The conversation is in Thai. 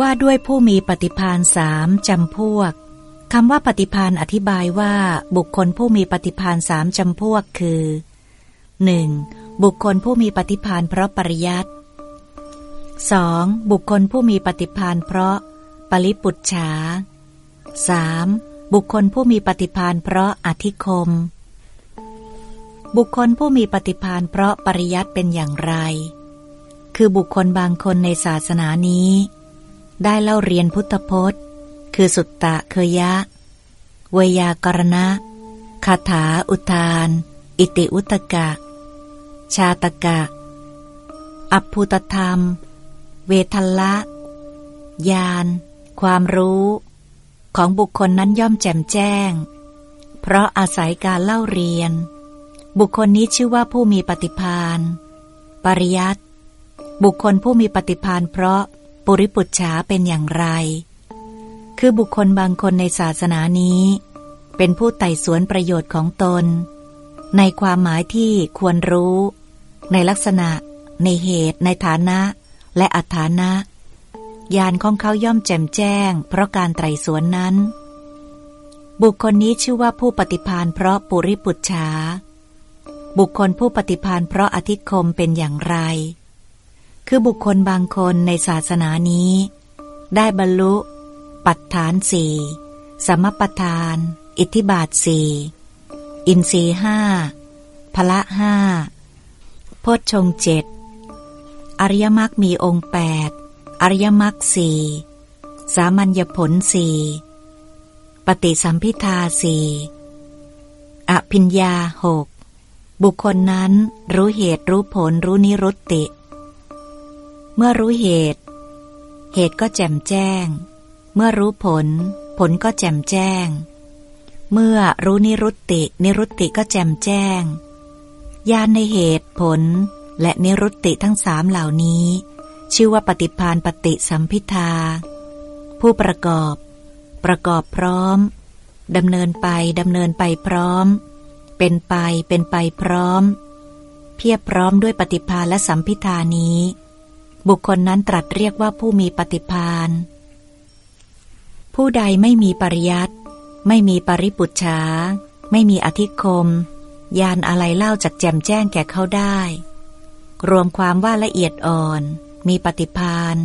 ว่าด้วยผู้มีปฏิพานสามจำพวกคำว่าปฏิพานอธิบายว่า บุคคลผู้มีปฏิพานสามจำพวกคือ 1. บุคคลผู้มีปฏิพานเพราะปริยัติ 2. บุคคลผู้มีปฏิพานเพราะ ปริปุจฉา 3. บุคคลผู้มีปฏิพานเพราะอธิคม บุคคลผู้มีปฏิพานเพราะปริยัติเป็นอย่างไร คือบุคคลบางคนในศาสนานี้ ได้เล่าเรียนพุทธพจน์ คือสุตตะเคยะ เวยากรณะคาถาอุทาน อิติอุตกะ ชาตกะ อัพพุตธรรม เวทละ ญาณ ความรู้ ของบุคคลนั้นย่อมแจ่มแจ้ง เพราะอาศัยการเล่าเรียน บุคคลนี้ชื่อว่าผู้มีปฏิพานปริยัตบุคคลผู้มีปฏิพานเพราะ ปุริปุจฉาเป็นอย่างไร คือบุคคลบางคนในศาสนานี้ เป็นผู้ไต่สวนประโยชน์ของตน ในความหมายที่ควรรู้ ในลักษณะ ในเหตุ ในฐานะ และอัฐานะญาณของเขาย่อมแจ่มแจ้ง เพราะการไตรสวนนั้น บุคคลนี้ชื่อว่าผู้ปฏิพานเพราะปุริปุจฉาบุคคลผู้ปฏิพานเพราะอธิคมเป็นอย่างไร คือบุคคลบางคนในศาสนานี้ ได้บรรลุ ปัฏฐานสี่สมปทาน อิทธิบาทสี่อินทรีห้าพละห้าโพชฌงเจ็ดอริยมรรคมีองค์แปดอริยมรรคสี่สามัญญผลสี่ปฏิสัมพิทาสี่อภิญญาหกบุคคลนั้นรู้เหตุรู้ผลรู้นิรุตติ เมื่อรู้เหตุ เหตุก็แจ่มแจ้ง เมื่อรู้ผล ผลก็แจ่มแจ้ง เมื่อรู้นิรุตติ นิรุตติก็แจ่มแจ้ง ญาณในเหตุผล และนิรุตติทั้งสามเหล่านี้ ชื่อว่าปฏิพานปฏิสัมพิทา ผู้ประกอบ ประกอบพร้อมดำเนินไปดำเนินไปพร้อม เป็นไปเป็นไปพร้อม เพียบพร้อมด้วยปฏิพานและสัมพิทานี้ บุคคลนั้นตรัสเรียกว่าผู้มีปฏิพานผู้ใดไม่มีปริยัตไม่มีปริปุจฉาไม่มีอธิคม ยานอะไรเล่าจากแจมแจ้งแก่เขาได้ รวมความว่าละเอียดอ่อน มีปฏิพาน